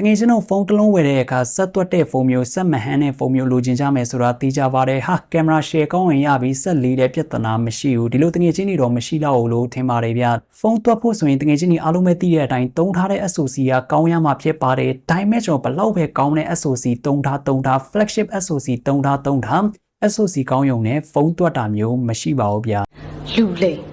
တကယ်ကျွန်တော်ဖုန်းတစ်လုံးဝယ်တဲ့အခါဆက်သွက်တဲ့ဖုန်းမျိုးဆက်မဟန်းတဲ့ဖုန်းမျိုးလိုချင်ကြမယ်ဆိုတာသိကြပါတယ်ဟာကင်မရာ share ကောင်းရင်ရပြီးဆက်လေးတဲ့ပြဿနာမရှိဘူးဒီလိုတကယ်ချင်းတွေတော့မရှိတော့ဘူးလို့ထင်ပါတယ်ဗျဖုန်းသွက်ဖို့ဆိုရင်တကယ်ချင်းတွေအားလုံးပဲသိတဲ့အတိုင်းတုံးထားတဲ့ SoC ကကောင်းရမှာဖြစ်ပါတယ်ဒါပေမဲ့ကျွန်တော်ဘလောက်ပဲကောင်းတဲ့ SoC တုံးထားတုံးထား flagship SoC တုံးထားတုံးထား SoC ကောင်းရုံနဲ့ဖုန်းသွက်တာမျိုးမရှိပါဘူးဗျလူလိမ်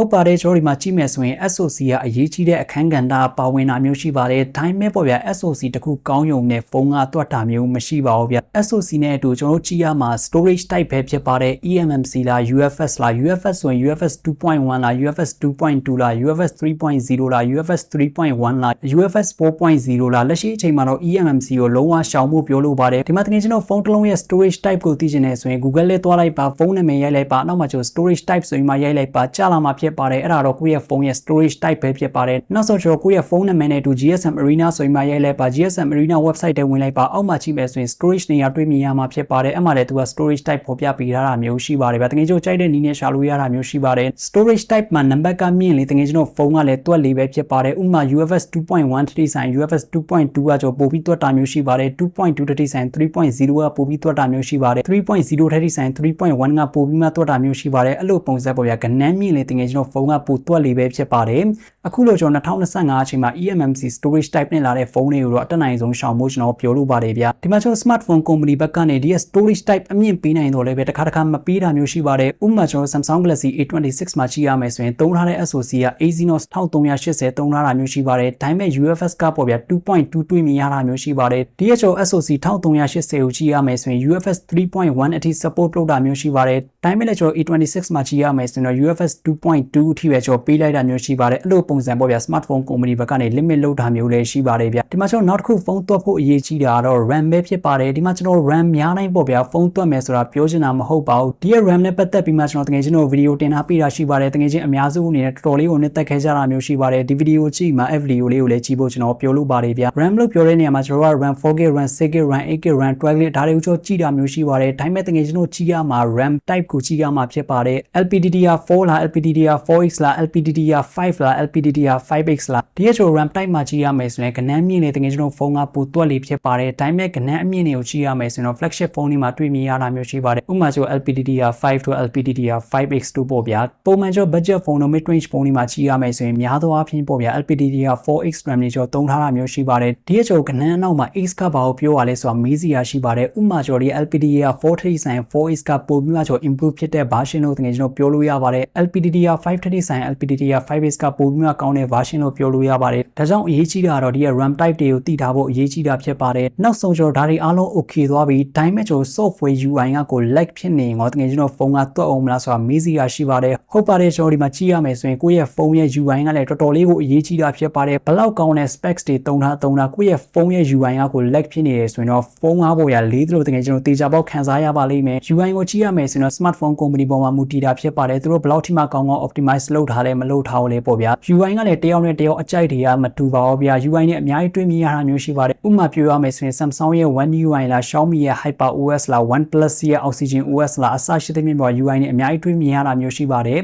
ဟုတ်ပါတယ်ကျွန်တော်ဒီမှာကြည့်မယ်ဆိုရင် SoC ကအရေးကြီးတဲ့အခန်းကဏ္ဍပါဝင်တာမျိုးရှိပါတယ်ဒါပေမဲ့ပေါ့ဗျာ SoC တခုကောင်းယုံနဲ့ဖုန်းကတွတ်တာမျိုးမရှိပါဘူးဗျာ SoC နဲ့အတူကျွန်တော်ကြည့်ရမှာ storage type ပဲဖြစ်ပါတယ် eMMC လား UFS လား UFS ဆိုရင် UFS 2.1လား UFS 2.2လား UFS 3.0လား UFS 3.1လား UFS 4.0လားလက်ရှိအချိန်မှာတော့ eMMC ကိုလုံးဝရှောင်ဖို့ပြောလိုပါတယ်ဒီမှာတကယ်ကျွန်တော်ဖုန်းတစ်လုံးရဲ့ storage type ကိုသိချင်တယ်ဆိုရင် Google လေးသွားလိုက်ပါဖုန်းနာမည်ရိုက်လိုက်ပါနောက်မှကျွန်တော် storage type ဆိုရင်မှရိုက်လိုက်ပါကြာလာမှာဖြစ်ပါတယ်အဲ့ဒါတော့ကိုယ့်ရဲ့ဖုန်းရဲ့ storage type ပဲဖြစ်ပါတယ်နောက်ဆိုကျွန်တော်ကိုယ့်ရဲ့ဖုန်းနာမည်နဲ့အတူ GSM Arena ဆိုရင်မှရိုက်လိုက်ပါ GSM Arena website ထဲဝင်လိုက်ပါအောက်မှာကြည့်မယ်ဆိုရင် storage နေရာတွေ့မြင်ရမှာဖြစ်ပါတယ်အဲ့မှာလည်းသူက storage type ဖော်ပြပေးထားတာမျိုးရှိပါတယ်ဗျတကယ်ကျွန်တော်ကြိုက်တဲ့နည်းနဲ့ရှာလို့ရတာမျိုးရှိပါတယ် storage type မှာနံပါတ်ကမြင့်လေတကယ်ကျွန်တော်ဖုန်းကလည်းတွက်လေးပဲဖြစ်ပါတယ်ဥပမာ UFS 2.1တိဆိုင် UFS 2.2ကကျွန်တော်ပို့ပြီးတွက်တာမျိုးရှိပါတယ်2.2တိဆိုင်3.0ကပို့ပြီးတွက်တာမျိုးရှိပါတယ်3.0တိဆိုင်3.1ကပို့ပြီးမှတွက်တာမျိုးရှိပါတယ်အဲ့လိုပုံစံပေါ့ဗျာကနန်းမြင့်လေတကယ်ကျွန်တော်ဖုန်းကပို့တွက်လေးပဲဖြစ်ပါတယ် အခုလိုကျွန်တော်2025အချိန်မှာ eMMC storage type နဲ့လာတဲ့ဖုန်းတွေကိုတော့အတက်နိုင်ဆုံးရှောင်ဖို့ကျွန်တော်ပြောလို့ပါတယ်ဗျာဒီမှာကျွန်တော် smartphone company ဘက်ကနေဒီ storage type အမြင့်ပေးနိုင်တော့လည်းပဲတစ်ခါတစ်ခါမပေးတာမျိုးရှိပါတယ်ဥပမာကျွန်တော် Samsung Galaxy A26 မှာကြည့်ရမယ်ဆိုရင်သုံးထားတဲ့ SoC က Exynos 1380သုံးထားတာမျိုးရှိပါတယ်ဒါပေမဲ့ UFS ကပေါ့ဗျာ2.2တွေ့မြင်ရတာမျိုးရှိပါတယ် DHO SoC 1380ကိုကြည့်ရမယ်ဆိုရင် UFS 3.1အထိ support လုပ်တာမျိုးရှိပါတယ်ဒါပေမဲ့လည်းကျွန်တော် A26 မှာကြည့်ရမယ်ဆိုရင်တော့ UFS 2.2အထိပဲကျွန်တော်ပေးလိုက်တာမျိုးရှိပါတယ်အဲ့လိုပုံစံပေါ့ဗျာ smartphone company ဘက်ကနေ limit လုပ်တာမျိုးလည်းရှိပါတယ်ဗျဒီမှာကျွန်တော်နောက်တစ်ခုဖုန်းသွက်ဖို့အရေးကြီးတာကတော့ RAM ပဲဖြစ်ပါတယ်ဒီမှာကျွန်တော် RAM များတိုင်းပေါ့ဗျာဖုန်းသွက်မယ်ဆိုတာပြောချင်တာမဟုတ်ပါဘူးဒီ RAM နဲ့ပတ်သက်ပြီးမှကျွန်တော်တကယ်ချင်းတို့ဗီဒီယိုတင်ထားပြတာရှိပါတယ်တကယ်ချင်းအများစုအနေနဲ့တော်တော်လေးကိုနှစ်သက်ခဲ့ကြတာမျိုးရှိပါတယ်ဒီဗီဒီယိုကြည့်မှအဲ့ဗီဒီယိုလေးကိုလည်းကြည့်ဖို့ကျွန်တော်ပြောလို့ပါတယ်ဗျ RAM လို့ပြောတဲ့နေရာမှာကျွန်တော်က RAM 4GB RAM 6GB RAM 8GB RAM 12GB ဒါတွေကိုကျွန်တော်ကြည့်တာမျိုးရှိပါတယ်ဒါပေမဲ့တကယ်ချင်းတို့ကြည့်ရမှာ RAM type ကိုကြည့်ရမှာဖြစ်ပါတယ် LPDDR4 လား LPDDR4X လား LPDDR5 လား LPDDR5X လားဒီချို RAM type မှာကြည့်ရမယ်ဆိုရင်ကနန်းမြင့်နေတကယ်ကျွန်တော်ဖုန်းကပိုတွက်လေးဖြစ်ပါတယ်ဒါပေမဲ့ကနန်းအမြင့်တွေကိုကြည့်ရမယ်ဆိုရင်တော့ flagship ဖုန်းတွေမှာတွေ့မြင်ရတာမျိုးရှိပါတယ်ဥပမာဆို LPDDR5 to LPDDR5X တို့ပေါ့ဗျာပုံမှန်ကျွန်တော် budget ဖုန်းတို့ mid range ဖုန်းတွေမှာကြည့်ရမယ်ဆိုရင်များသောအားဖြင့်ပေါ့ဗျာ LPDDR4X RAM တွေကျွန်တော်သုံးထားတာမျိုးရှိပါတယ်ဒီချိုကနန်းအနောက်မှာ X ကဘာကိုပြောရလဲဆိုတာမေးစရာရှိပါတယ်ဥပမာကျွန်တော်ဒီ LPDDR4 ဆိုင် 4X ကပိုပြီးမှကျွန်တော် improve ဖြစ်တဲ့ version လို့တကယ်ကျွန်တော်ပြောလို့ရပါတယ် LPDDR5 ဆိုင် LPDDR5X ကပိုပြီးမှကောင်းတဲ့ version လို့ပြောလို့ရပါတယ်ဒါကြောင့်အရေးကြီးတာကတော့ဒီရဲ့ RAM type တွေကိုတည်ထားဖို့အရေးကြီးတာဖြစ်ပါတယ်နောက်ဆုံးကျွန်တော်ဒါတွေအားလုံး okay သွားပြီဒါပေမဲ့ကျွန်တော် software UI ကကို lag ဖြစ်နေငေါတကယ်ကျွန်တော်ဖုန်းကတွတ်အောင်မလားဆိုတာမေးစရာရှိပါတယ်ဟုတ်ပါတယ်ကျွန်တော်ဒီမှာကြည့်ရမယ်ဆိုရင်ကိုယ့်ရဲ့ဖုန်းရဲ့ UI ကလည်းတော်တော်လေးကိုအရေးကြီးတာဖြစ်ပါတယ်ဘလောက်ကောင်းတဲ့ specs တွေတုံထားတုံထားကိုယ့်ရဲ့ဖုန်းရဲ့ UI ကကို lag ဖြစ်နေတယ်ဆိုရင်တော့ဖုန်းကားပေါ်ရလေးသလိုတကယ်ကျွန်တော်တေချာပေါက်ခံစားရပါလိမ့်မယ် UI ကိုကြည့်ရမယ်ဆိုရင်တော့ smartphone company ပေါ်မှာမူတည်တာဖြစ်ပါတယ်သူတို့ဘလောက်ထိမှကောင်းကောင်း optimize လုပ်ထားလဲမလုပ်ထားဘူးလေပေါ့ဗျာ UI ကလည်းတယောက်နဲ့တယောက်အကြိုက်တွေကမတူပါဘူးဗျာ UI နဲ့အများကြီးတွေ့မြင်ရတာမျိုးရှိပါတယ်ဥပမာပြောရမယ်ဆိုရင် Samsung ရဲ့ One UI လား Xiaomi ရဲ့ Hyper OS လား OnePlus ရဲ့ Oxygen OS လားအစရှိသဖြင့်ပေါ့ UI နဲ့အများကြီးတွေ့မြင်ရတာမျိုးရှိပါတယ်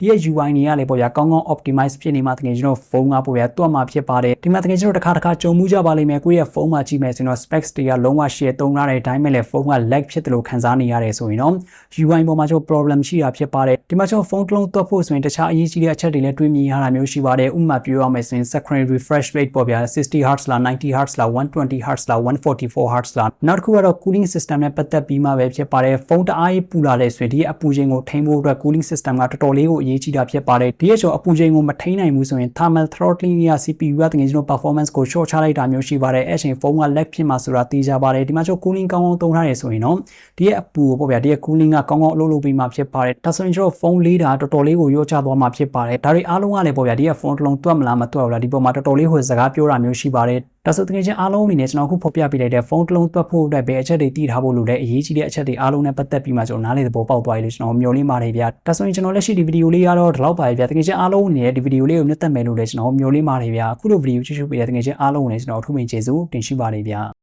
ဒီရဲ့ UI တွေကလည်းပေါ့ဗျာကောင်းကောင်း optimize ဖြစ်နေမှတကယ်ကျွန်တော်ဖုန်းကပေါ့ဗျာတွတ်မှဖြစ်ပါတယ်ဒီမှာတကယ်ကျွန်တော်တစ်ခါတစ်ခါကြုံမှုကြပါလိမ့်မယ်ကိုယ့်ရဲ့ဖုန်းမှာကြည့်မယ်ဆိုရင်တော့ specs တွေကလုံးဝ share သုံးရတဲ့အတိုင်းပဲလေဖုန်းက lag ဖြစ်တယ်လို့ခံစားနေရတယ်ဆိုရင်တော့ UI ပေါ်မှာကျွန်တော် problem ရှိတာဖြစ်ပါတယ်ဒီမှာကျွန်တော်ဖုန်းတစ်လုံးတွတ်ဖို့ဆိုရင်တခြားအရေးကြီးတဲ့အချက်တွေလည်းတွေ့မြင်ရတာမျိုးရှိပါတယ်ဥပမာပြောရမယ်ဆိုရင် screen refresh rate ပေါ့ဗျာ60 Hz လား90 Hz လား120 Hz လား144 Hz လားနောက်တစ်ခုကတော့ cooling system နဲ့ပတ်သက်ပြီးမှပဲဖြစ်ပါတယ်ဖုန်းတအားကြီးပူလာတဲ့ဆိုရင်ဒီအပူချိန်ကိုထိန်းဖို့အတွက် cooling system ကတော်တော်လေးကိုအရေးကြီးတာဖြစ်ပါတယ်ဒီရဲ့ကျော်အပူချိန်ကိုမထိန်းနိုင်ဘူးဆိုရင် thermal throttling ရ CPU ကတကယ်ကျွန်တော် performance ကို short ချလိုက်တာမျိုးရှိပါတယ်အဲ့ချိန်ဖုန်းက lag ဖြစ်မှာဆိုတာသိကြပါတယ်ဒီမှာကျွန်တော် cooling ကောင်းကောင်းသုံးထားတယ်ဆိုရင်တော့ဒီရဲ့အပူကိုပေါ့ဗျာဒီရဲ့ cooling ကကောင်းကောင်းအလုပ်လုပ်ပြီးမှဖြစ်ပါတယ်ဒါဆိုရင်ကျွန်တော်ဖုန်းလေးတာတော်တော်လေးကိုရောချသွားမှာဖြစ်ပါတယ်ဒါတွေအားလုံးကလည်းပေါ့ဗျာဒီရဲ့ဖုန်းတစ်လုံးတွက်မလားမတွက်ဘူးလားဒီပေါ်မှာတော်တော်လေးကိုစကားပြောတာမျိုးရှိပါတယ်ဒါဆိုတကယ်ချင်းအားလုံးအနေနဲ့ကျွန်တော်အခုဖော်ပြပေးလိုက်တဲ့ဖုန်းတစ်လုံးတွက်ဖို့အတွက်ပဲအချက်တွေတည်ထားဖို့လိုတဲ့အရေးကြီးတဲ့အချက်တွေအားလုံးနဲ့ပတ်သက်ပြီးမှကျွန်တော်နားလေသဘောပေါက်သွားပြီလို့ကျွန်တော်မျှော်လင့်ပါတယ်ဗျာဒါဆိုရင်ကျွန်တော်လက်ရှိဒီဗီဒီယိုလေးကတော့ဒီလောက်ပါပဲဗျာတကယ်ချင်းအားလုံးအနေနဲ့ဒီဗီဒီယိုလေးကိုနှစ်သက်မယ်လို့လည်းကျွန်တော်မျှော်လင့်ပါတယ်ဗျာအခုလိုဗီဒီယိုကြည့်ရှုပေးတဲ့တကယ်ချင်းအားလုံးကိုလည်းကျွန်တော်အထူးပင်ကျေးဇူးတင်ရှိပါတယ်ဗျာ